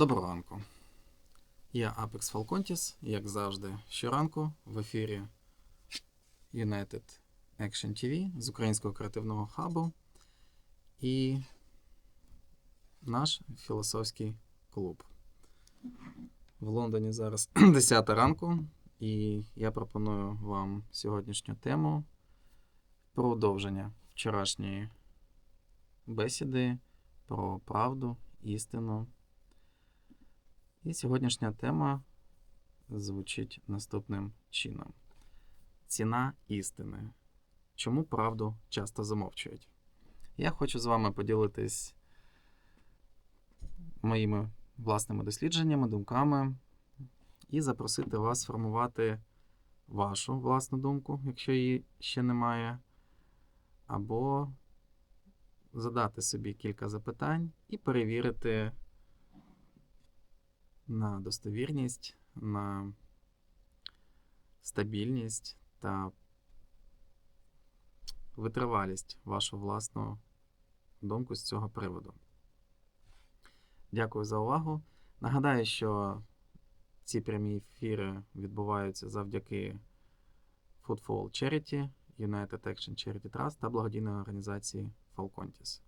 Доброго ранку. Я Apex Falcontis, як завжди, щоранку в ефірі United Action TV з українського креативного хабу і наш філософський клуб. В Лондоні зараз 10 ранку, і я пропоную вам сьогоднішню тему продовження вчорашньої бесіди про правду, істину. І сьогоднішня тема звучить наступним чином: Ціна істини. Чому правду часто замовчують? Я хочу з вами поділитись моїми власними дослідженнями, думками і запросити вас сформувати вашу власну думку, якщо її ще немає, або задати собі кілька запитань і перевірити на достовірність, на стабільність та витривалість вашу власну думку з цього приводу. Дякую за увагу. Нагадаю, що ці прямі ефіри відбуваються завдяки Footfall Charity, United Action Charity Trust та благодійної організації Falcontis.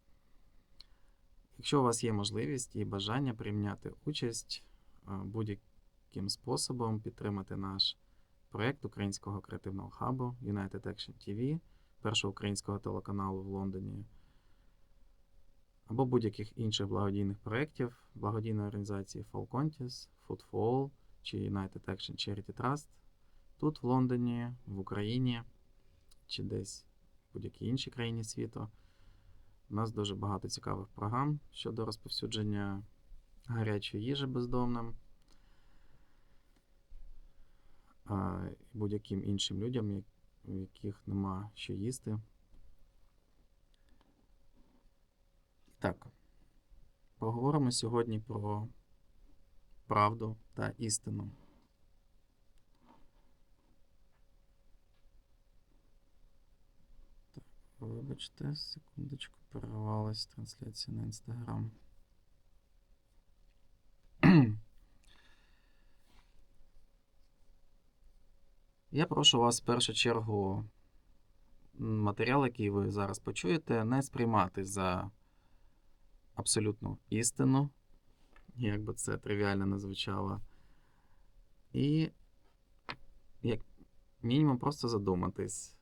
Якщо у вас є можливість і бажання прийняти участь будь-яким способом підтримати наш проєкт українського креативного хабу United Action TV, першого українського телеканалу в Лондоні, або будь-яких інших благодійних проєктів благодійної організації Falcontis, Footfall чи United Action Charity Trust тут, в Лондоні, в Україні чи десь в будь-якій іншій країні світу. У нас дуже багато цікавих програм щодо розповсюдження гарячої їжі бездомним а, і будь-яким іншим людям, у яких нема що їсти. Так, поговоримо сьогодні про правду та істину. Так, вибачте, секундочку, перервалась трансляція на інстаграм. Я прошу вас в першу чергу матеріал, який ви зараз почуєте, не сприймати за абсолютну істину, як би це тривіально не звучало. І, як мінімум, просто задуматись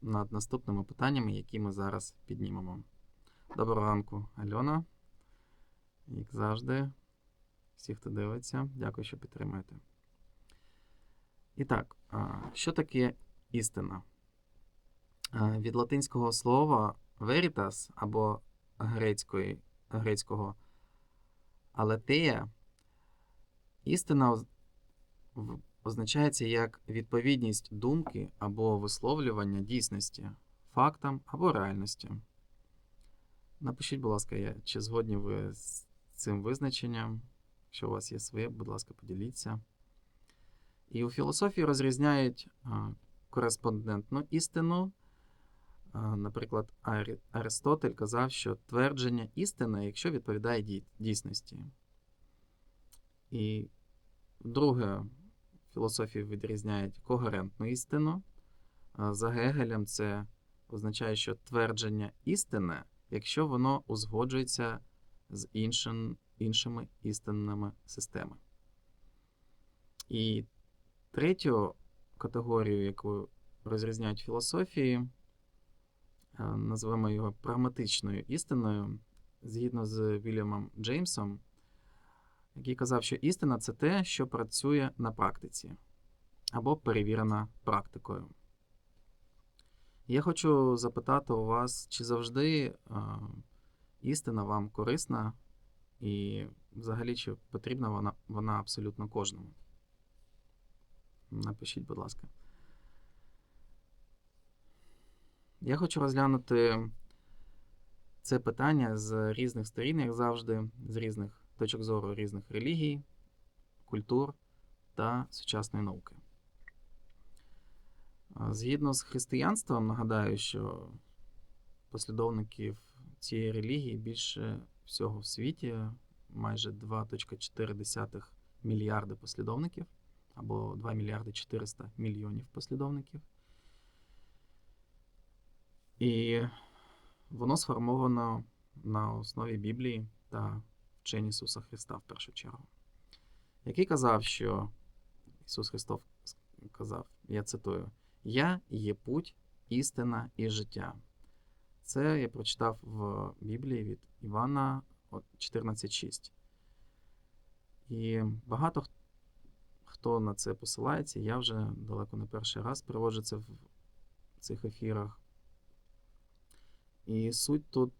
над наступними питаннями, які ми зараз піднімемо. Доброго ранку, Альона. Як завжди, всі, хто дивиться, дякую, що підтримуєте. І так, що таке істина? Від латинського слова veritas або грецької, грецького алетея, істина означається як відповідність думки або висловлювання дійсності, фактам або реальності. Напишіть, будь ласка, чи згодні ви з цим визначенням. Якщо у вас є своє, будь ласка, поділіться. І у філософії розрізняють кореспондентну істину. Наприклад, Аристотель казав, що твердження істини, якщо відповідає дійсності. І друге, філософії відрізняють когерентну істину. За Гегелем це означає, що твердження істини, якщо воно узгоджується з іншим, іншими істинними системами. І третю категорію, яку розрізняють філософії, е, називаємо його прагматичною істиною, згідно з Вільямом Джеймсом, який казав, що істина це те, що працює на практиці або перевірена практикою. Я хочу запитати у вас, чи завжди е, істина вам корисна, і взагалі чи потрібна вона, вона абсолютно кожному? Напишіть, будь ласка. Я хочу розглянути це питання з різних сторін, як завжди, з різних точок зору різних релігій, культур та сучасної науки. Згідно з християнством, нагадаю, що послідовників цієї релігії більше всього в світі майже 2.4 мільярди послідовників, або 2 мільярди 400 мільйонів послідовників. І воно сформовано на основі Біблії та вчень Ісуса Христа в першу чергу, який казав, що Ісус Христос казав, я цитую: Я є путь, істина і життя. Це я прочитав в Біблії від Івана 14.6. І багато х- хто на це посилається, я вже далеко не перший раз приводжу це в цих ефірах. І суть тут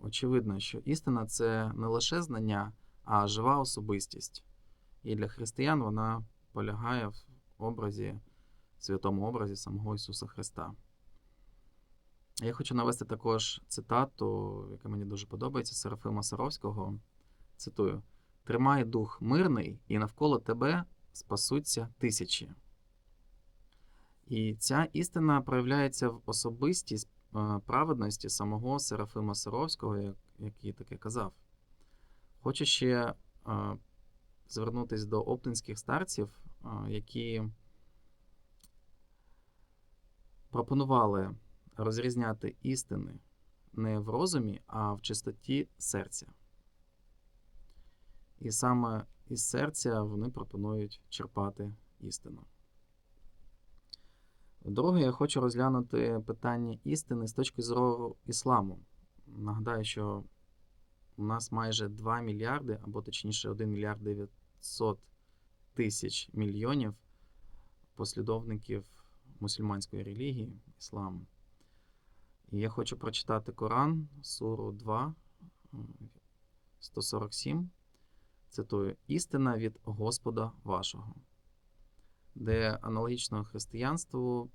очевидна, що істина це не лише знання, а жива особистість. І для християн вона полягає в образі, святому образі самого Ісуса Христа. Я хочу навести також цитату, яка мені дуже подобається, Серафима Саровського. Цитую: Тримай дух мирний, і навколо тебе спасуться тисячі. І ця істина проявляється в особистість е, праведності самого Серафима Саровського, як- який таке казав. Хочу ще звернутися до оптинських старців, які пропонували розрізняти істини не в розумі, а в чистоті серця. І саме із серця вони пропонують черпати істину. Друге, я хочу розглянути питання істини з точки зору ісламу. Нагадаю, що у нас майже 2 мільярди, або точніше 1 мільярд 900 тисяч мільйонів послідовників мусульманської релігії, ісламу. І я хочу прочитати Коран, суру 2, 147. Цитую: Істина від Господа вашого, де аналогічно християнству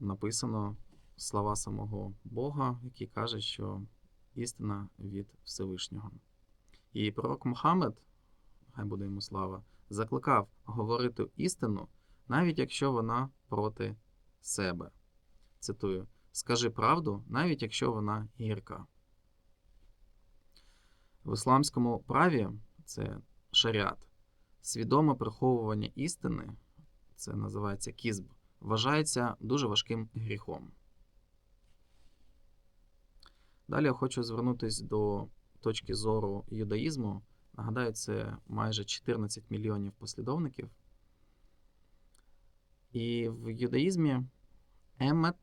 написано слова самого Бога, який каже, що істина від Всевишнього. І пророк Мухаммед, хай буде йому слава, закликав говорити істину, навіть якщо вона проти себе. Цитую: Скажи правду, навіть якщо вона гірка. В ісламському праві це шаріат. Свідоме приховування істини, це називається кізб, вважається дуже важким гріхом. Далі я хочу звернутися до точки зору юдаїзму. Нагадаю, це майже 14 мільйонів послідовників. І в юдаїзмі емет,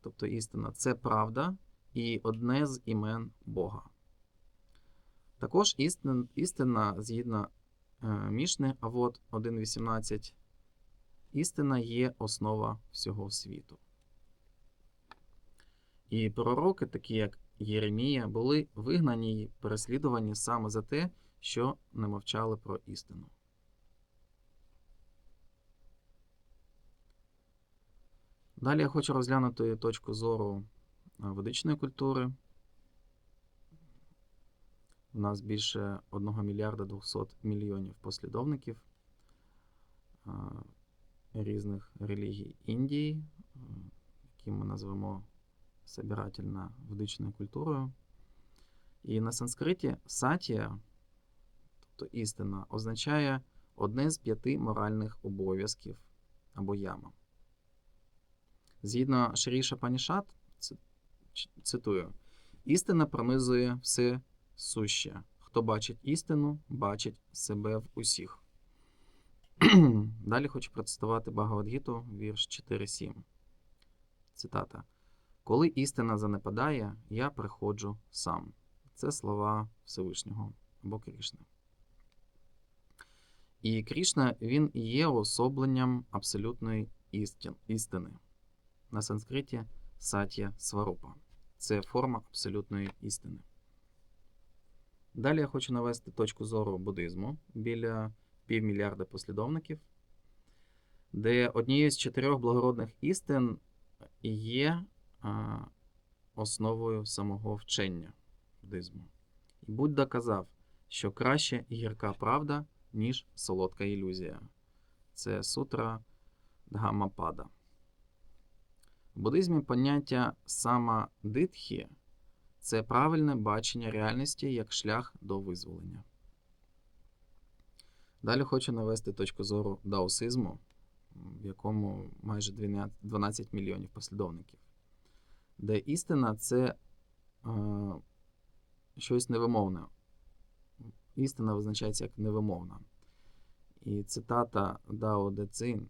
тобто істина, це правда і одне з імен Бога. Також істина, істина згідно е, Мішни, а от 1.18, істина є основа всього світу. І пророки, такі як Єремія, були вигнані й переслідувані саме за те, що не мовчали про істину. Далі я хочу розглянути точку зору е, ведичної культури. У нас більше 1 мільярда 200 мільйонів послідовників різних релігій Індії, які ми назвемо собирательно ведичною культурою. І на санскриті сатія, тобто істина, означає одне з п'яти моральних обов'язків або яма. Згідно Шріша Панішат, цитую: істина пронизує все суще. Хто бачить істину, бачить себе в усіх. Далі хочу процитувати Багавадгіту, вірш 4.7. Цитата. Коли істина занепадає, я приходжу сам. Це слова Всевишнього або Крішни. І Крішна він є уособленням абсолютної істини. На санскриті сатya сварупа. Це форма абсолютної істини. Далі я хочу навести точку зору буддизму біля півмільярда послідовників, де однією з чотирьох благородних істин є основою самого вчення буддизму. І Будда казав, що краще гірка правда, ніж солодка ілюзія. Це сутра Дгамапада. В буддизмі поняття самадитхі це правильне бачення реальності як шлях до визволення. Далі хочу навести точку зору даосизму, в якому майже 12 12 мільйонів послідовників, де істина це е, щось невимовне. Істина визначається як невимовна. І цитата Дао Де Цин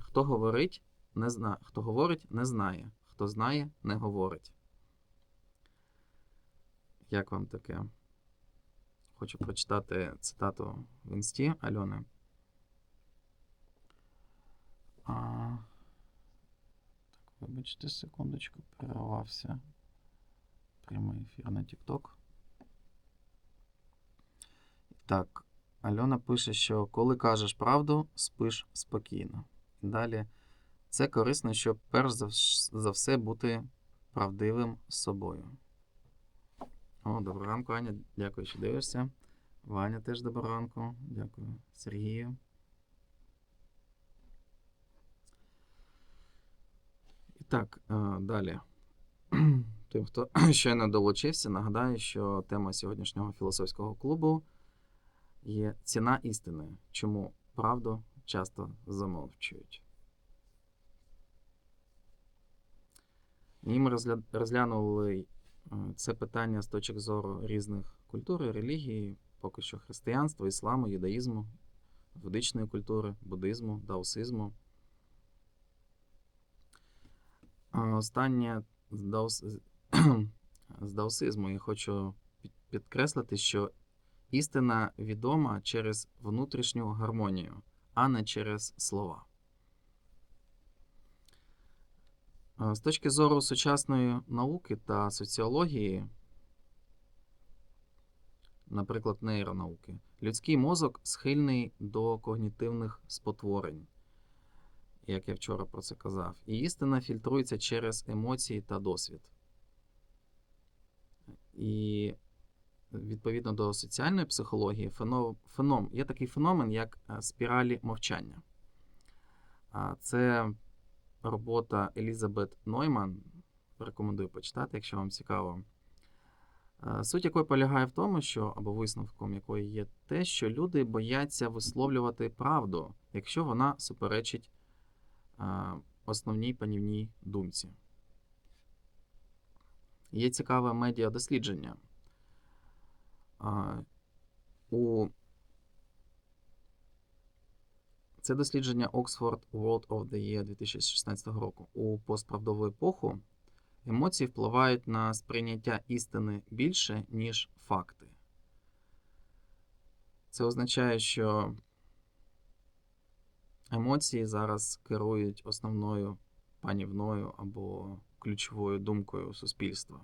Хто говорить, не зна... Хто говорить, не знає. Хто знає, не говорить. Як вам таке? Хочу прочитати цитату в інсті Альони. А... Так, вибачте, секундочку, перервався прямий ефір на TikTok. Так, Альона пише, що коли кажеш правду, спиш спокійно. Далі. Це корисно, щоб перш за все бути правдивим з собою. О, доброго ранку, Аня. Дякую, що дивишся. Ваня теж доброго ранку. Дякую. Сергію. І так, е, далі. Тим, хто щойно долучився, нагадаю, що тема сьогоднішнього філософського клубу є ціна істини. Чому правду часто замовчують. І ми розгля- розглянули це питання з точок зору різних культур релігій, поки що християнства, ісламу, юдаїзму, ведичної культури, буддизму, даосизму. Останнє з, даос... з даосизму я хочу підкреслити, що істина відома через внутрішню гармонію, а не через слова. Е, З точки зору сучасної науки та соціології, наприклад, нейронауки, людський мозок схильний до когнітивних спотворень, як я вчора про це казав, і істина фільтрується через емоції та досвід. І відповідно до соціальної психології, феном, феном, є такий феномен, як е, спіралі мовчання. Це робота Елізабет Нойман. Рекомендую почитати, якщо вам цікаво. Е, Суть якої полягає в тому, що або висновком якої є те, що люди бояться висловлювати правду, якщо вона суперечить е, основній панівній думці. Є цікаве медіадослідження. А, У це дослідження Oxford World of the Year 2016 року. У постправдову епоху емоції впливають на сприйняття істини більше, ніж факти. Це означає, що емоції зараз керують основною панівною або ключовою думкою суспільства.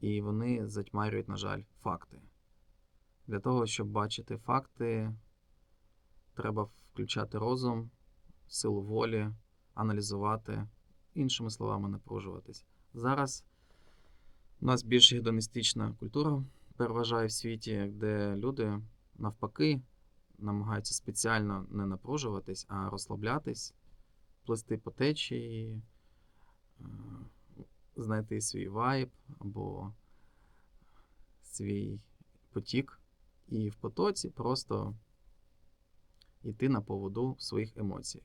І вони затьмарюють, на жаль, факти. Для того, щоб бачити факти, треба включати розум, силу волі, аналізувати, іншими словами, напружуватись. Зараз у нас більш гедоністична культура переважає в світі, де люди навпаки намагаються спеціально не напружуватись, а розслаблятись, плисти по течії, е, знайти свій вайб або свій потік, і в потоці просто йти на поводу своїх емоцій.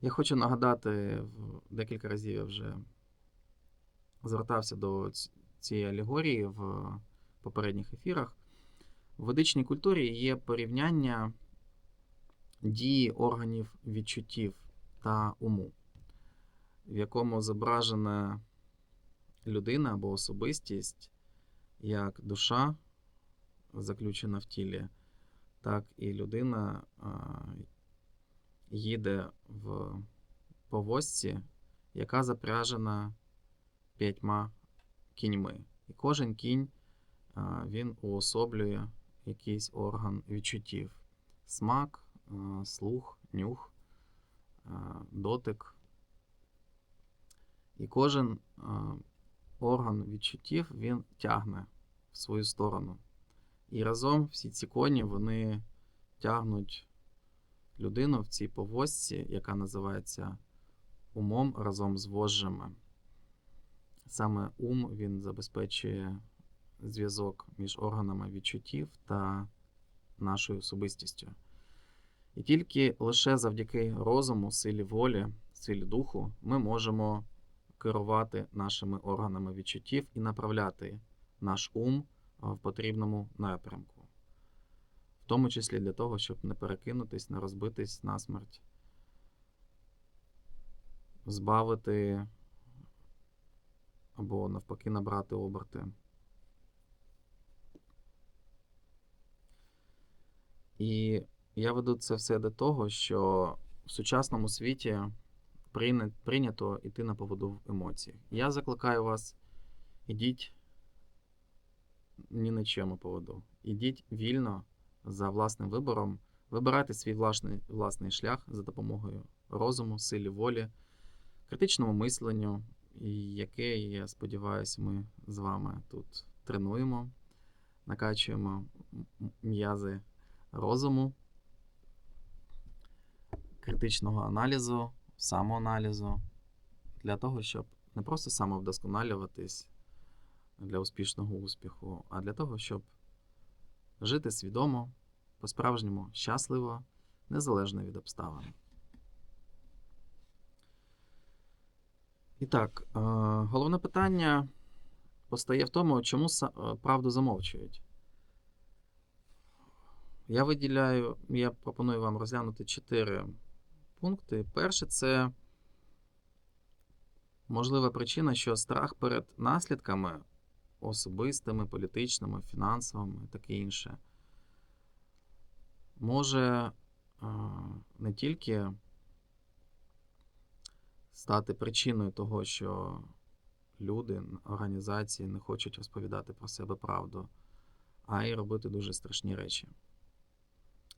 Я хочу нагадати, декілька разів я вже звертався до цієї алегорії в попередніх ефірах. В ведичній культурі є порівняння дії органів відчуттів та уму, в якому зображена людина або особистість як душа, заключена в тілі, так і людина їде в повозці, яка запряжена п'ятьма кіньми. І кожен кінь він уособлює якийсь орган відчуттів: смак, слух, нюх, дотик. І кожен орган відчуттів він тягне в свою сторону. І разом всі ці коні вони тягнуть людину в цій повозці, яка називається умом разом з вожжами. Саме ум він забезпечує зв'язок між органами відчуттів та нашою особистістю. І тільки лише завдяки розуму, силі волі, силі духу ми можемо керувати нашими органами відчуттів і направляти наш ум в потрібному напрямку. В тому числі для того, щоб не перекинутись, не розбитись насмерть, збавити або навпаки набрати оберти. І я веду це все до того, що в сучасному світі прийнято йти на поводу в емоцій. Я закликаю вас, ідіть ні на чому поводу. Ідіть вільно за власним вибором, вибирайте свій власний, власний шлях за допомогою розуму, силі волі, критичному мисленню, яке, я сподіваюся, ми з вами тут тренуємо, накачуємо м'язи розуму, критичного аналізу, самоаналізу для того, щоб не просто самовдосконалюватись для успішного успіху, а для того, щоб жити свідомо, по-справжньому щасливо, незалежно від обставин. І так, е, головне питання постає в тому, чому е, правду замовчують. Я виділяю, я пропоную вам розглянути чотири пункти. Перше це можлива причина, що страх перед наслідками особистими, політичними, фінансовими таке інше може е, не тільки стати причиною того, що люди, організації не хочуть розповідати про себе правду, а й робити дуже страшні речі.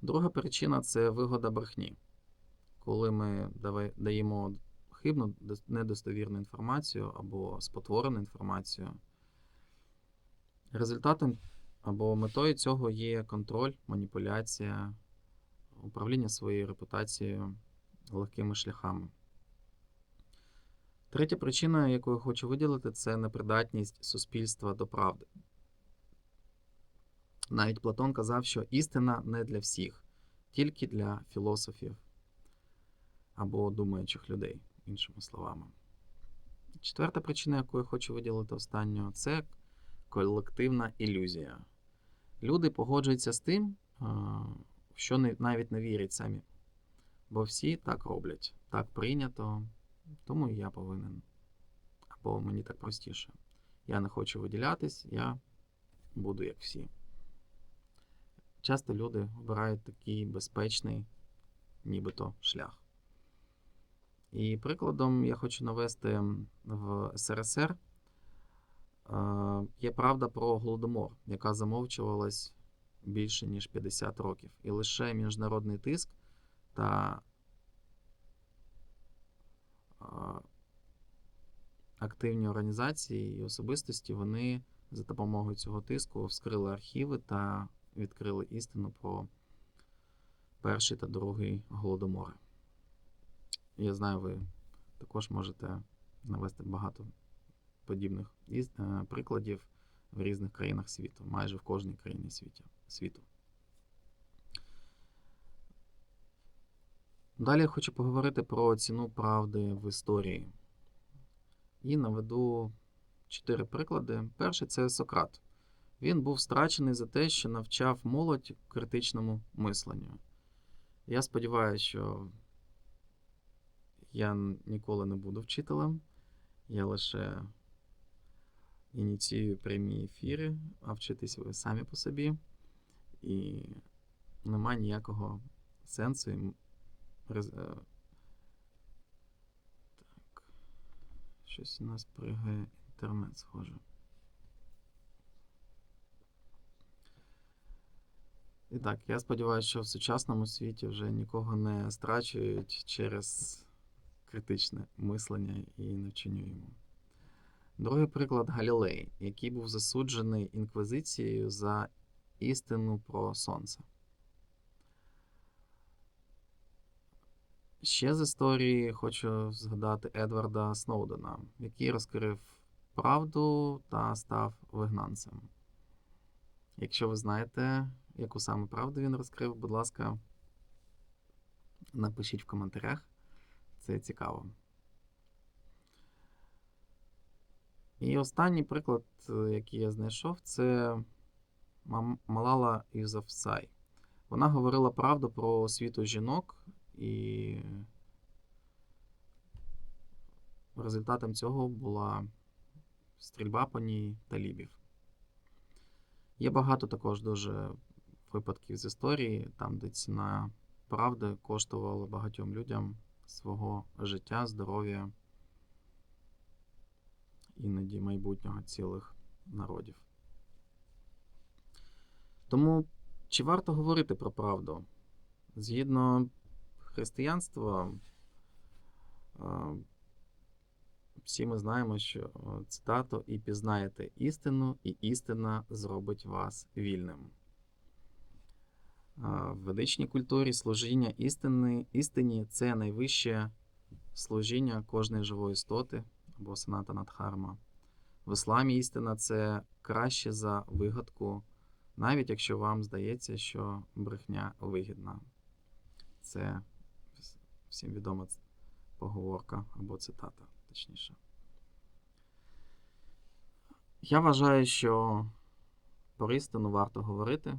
Друга причина це вигода брехні. Коли ми даємо хибну, недостовірну інформацію або спотворену інформацію, результатом або метою цього є контроль, маніпуляція, управління своєю репутацією легкими шляхами. Третя причина, яку я хочу виділити, це непридатність суспільства до правди. Навіть Платон казав, що істина не для всіх, тільки для філософів або думаючих людей, іншими словами. Четверта причина, яку я хочу виділити останню, це колективна ілюзія. Люди погоджуються з тим, що навіть не вірять самі. Бо всі так роблять, так прийнято, тому і я повинен. Або мені так простіше. Я не хочу виділятись, я буду як всі. Часто люди обирають такий безпечний, нібито шлях. І прикладом я хочу навести в СРСР є правда про голодомор, яка замовчувалась більше ніж 50 років. І лише міжнародний тиск та активні організації і особистості вони за допомогою цього тиску вскрили архіви та відкрили істину про перший та другий голодомори. Я знаю, ви також можете навести багато подібних із- е, прикладів в різних країнах світу, майже в кожній країні світу. Далі я хочу поговорити про ціну правди в історії. І наведу чотири приклади. Перший це Сократ. Він був страчений за те, що навчав молодь критичному мисленню. Я сподіваюся, що я ніколи не буду вчителем. Я лише ініціюю прямі ефіри, а вчитись ви самі по собі. І немає ніякого сенсу. е, Так. Щось у нас пригає інтернет, схоже. І так, я сподіваюся, що в сучасному світі вже нікого не страчують через критичне мислення і навчанню йому. Другий приклад Галілей, який був засуджений інквізицією за істину про сонце. Ще з історії хочу згадати Едварда Сноудена, який розкрив правду та став вигнанцем. Якщо ви знаєте, яку саме правду він розкрив, будь ласка, напишіть в коментарях. Це цікаво. І останній приклад, е, який я знайшов, це Малала Юзафзай. Вона говорила правду про освіту жінок, і результатом цього була стрільба по ній талібів. Є багато також дуже випадків з історії, там, де ціна правди коштувала багатьом людям свого життя, здоров'я, іноді майбутнього цілих народів. Тому чи варто говорити про правду? Згідно християнства, е, всі ми знаємо, що е, цитату і пізнаєте істину, і істина зробить вас вільним. Е, В ведичній культурі служіння істини, істині це найвище служіння кожної живої істоти або саната дхарма. В ісламі істина це краще за вигадку, навіть якщо вам здається, що брехня вигідна. Це всім відома поговорка або цитата, точніше. Я вважаю, що про істину варто говорити.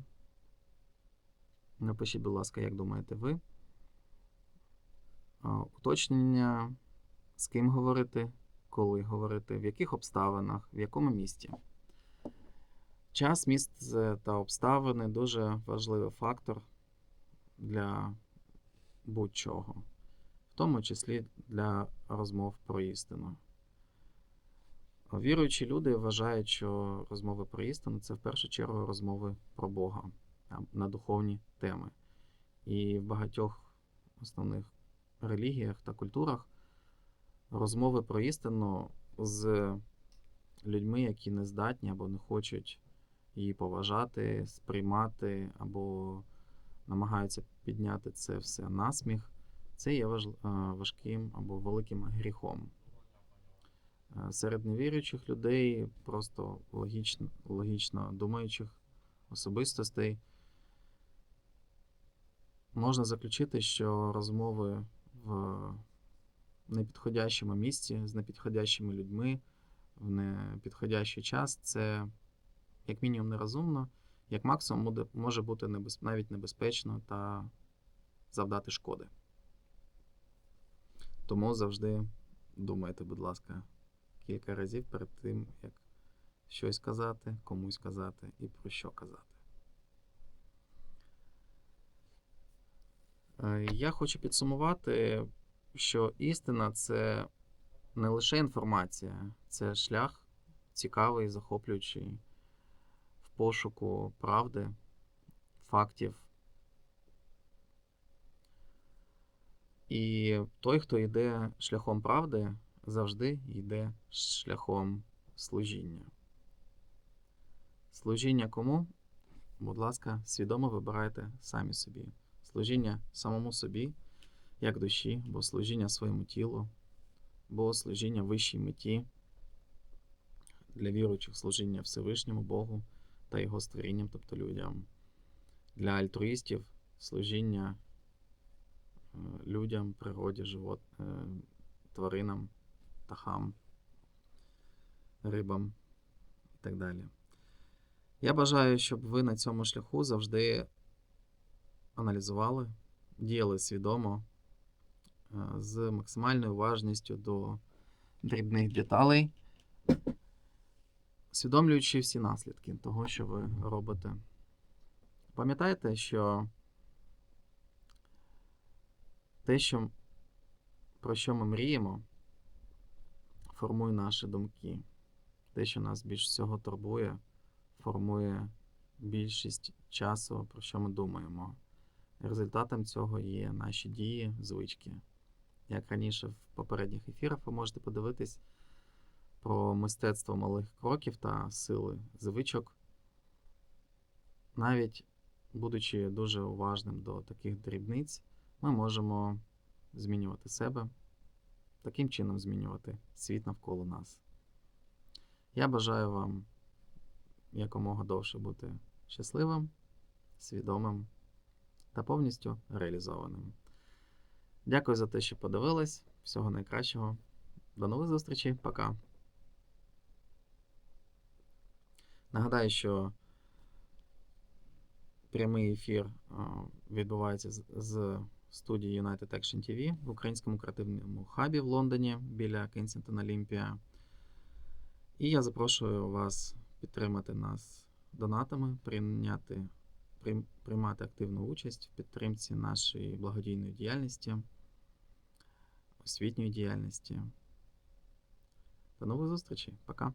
Напишіть, будь ласка, як думаєте ви. Уточнення, з ким говорити, коли говорити, в яких обставинах, в якому місті. Час, місце та обставини дуже важливий фактор для будь-чого, в тому числі для розмов про істину. Віруючі люди вважають, що розмови про істину це в першу чергу розмови про Бога на духовні теми. І в багатьох основних релігіях та культурах розмови про істину з людьми, які не здатні або не хочуть її поважати, сприймати, або намагаються підняти це все на сміх, це є е, важким або великим гріхом. Е, Серед невіруючих людей, просто логічно, логічно думаючих особистостей, можна заключити, що розмови в непідходящому місці з непідходящими людьми в непідходящий час це як мінімум нерозумно, як максимум буде, може бути небез, навіть небезпечно та завдати шкоди. Тому завжди думайте, будь ласка, кілька разів перед тим, як щось казати, комусь казати і про що казати. Е, Я хочу підсумувати, що істина це не лише інформація, це шлях цікавий, захоплюючий в пошуку правди, фактів. І той, хто йде шляхом правди, завжди йде шляхом служіння. Служіння кому? Будь ласка, свідомо вибирайте самі собі. Служіння самому собі, як душі, бо служіння своєму тілу, бо служіння вищій меті, для віруючих служіння Всевишньому Богу та Його створінням, тобто людям, для альтруїстів служіння е, людям, природі, живот, е, тваринам, птахам, рибам і так далі. Я бажаю, щоб ви на цьому шляху завжди аналізували, діяли свідомо, з максимальною уважністю до дрібних деталей, усвідомлюючи всі наслідки того, що ви робите. Пам'ятайте, що те, що, про що ми мріємо, формує наші думки. Те, що нас більш всього турбує, формує більшість часу, про що ми думаємо. Результатом цього є наші дії, звички. Як раніше в попередніх ефірах ви можете подивитись про мистецтво малих кроків та сили звичок, навіть будучи дуже уважним до таких дрібниць, ми можемо змінювати себе, таким чином змінювати світ навколо нас. Я бажаю вам якомога довше бути щасливим, свідомим та повністю реалізованим. Дякую за те, що подивились. Всього найкращого. До нових зустрічей. Пока. Нагадаю, що прямий ефір відбувається з, студії United Action TV в українському креативному хабі в Лондоні біля Кенсінгтон Олімпія. І я запрошую вас підтримати нас донатами, прийняти, приймати активну участь в підтримці нашої благодійної діяльності, освітньої діяльності. До нових зустрічей. Пока.